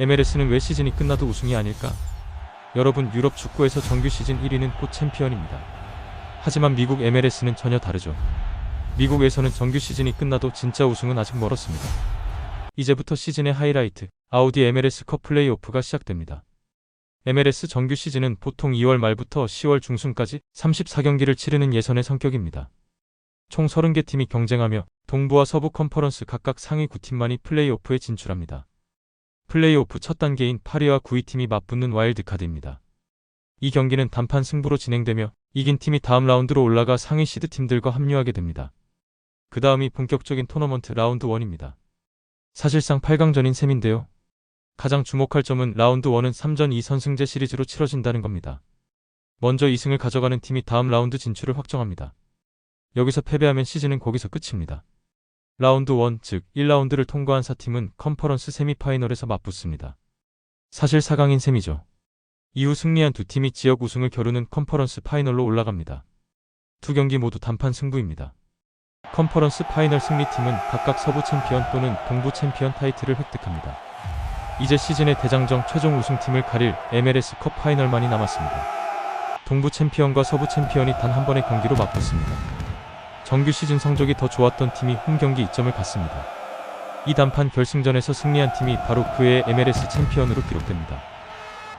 MLS는 왜 시즌이 끝나도 우승이 아닐까? 여러분 유럽 축구에서 정규 시즌 1위는 곧 챔피언입니다. 하지만 미국 MLS는 전혀 다르죠. 미국에서는 정규 시즌이 끝나도 진짜 우승은 아직 멀었습니다. 이제부터 시즌의 하이라이트, 아우디 MLS 컵 플레이오프가 시작됩니다. MLS 정규 시즌은 보통 2월 말부터 10월 중순까지 34경기를 치르는 예선의 성격입니다. 총 30개 팀이 경쟁하며 동부와 서부 컨퍼런스 각각 상위 9팀만이 플레이오프에 진출합니다. 플레이오프 첫 단계인 8위와 9위 팀이 맞붙는 와일드카드입니다. 이 경기는 단판 승부로 진행되며 이긴 팀이 다음 라운드로 올라가 상위 시드 팀들과 합류하게 됩니다. 그 다음이 본격적인 토너먼트 라운드 1입니다. 사실상 8강전인 셈인데요. 가장 주목할 점은 라운드 1은 3전 2선승제 시리즈로 치러진다는 겁니다. 먼저 2승을 가져가는 팀이 다음 라운드 진출을 확정합니다. 여기서 패배하면 시즌은 거기서 끝입니다. 라운드 1, 즉 1라운드를 통과한 4팀은 컨퍼런스 세미파이널에서 맞붙습니다. 사실 4강인 셈이죠. 이후 승리한 두 팀이 지역 우승을 겨루는 컨퍼런스 파이널로 올라갑니다. 두 경기 모두 단판 승부입니다. 컨퍼런스 파이널 승리팀은 각각 서부 챔피언 또는 동부 챔피언 타이틀을 획득합니다. 이제 시즌의 대장정 최종 우승팀을 가릴 MLS 컵 파이널만이 남았습니다. 동부 챔피언과 서부 챔피언이 단 한 번의 경기로 맞붙습니다. 정규 시즌 성적이 더 좋았던 팀이 홈 경기 이점을 갖습니다. 이 단판 결승전에서 승리한 팀이 바로 그의 MLS 챔피언으로 기록됩니다.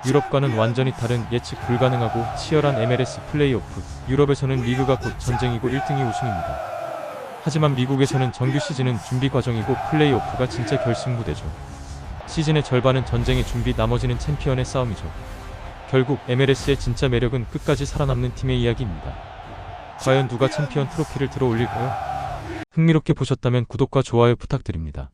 유럽과는 완전히 다른 예측 불가능하고 치열한 MLS 플레이오프. 유럽에서는 리그가 곧 전쟁이고 1등이 우승입니다. 하지만 미국에서는 정규 시즌은 준비 과정이고 플레이오프가 진짜 결승 무대죠. 시즌의 절반은 전쟁의 준비, 나머지는 챔피언의 싸움이죠. 결국 MLS의 진짜 매력은 끝까지 살아남는 팀의 이야기입니다. 과연 누가 챔피언 트로피를 들어 올릴까요? 흥미롭게 보셨다면 구독과 좋아요 부탁드립니다.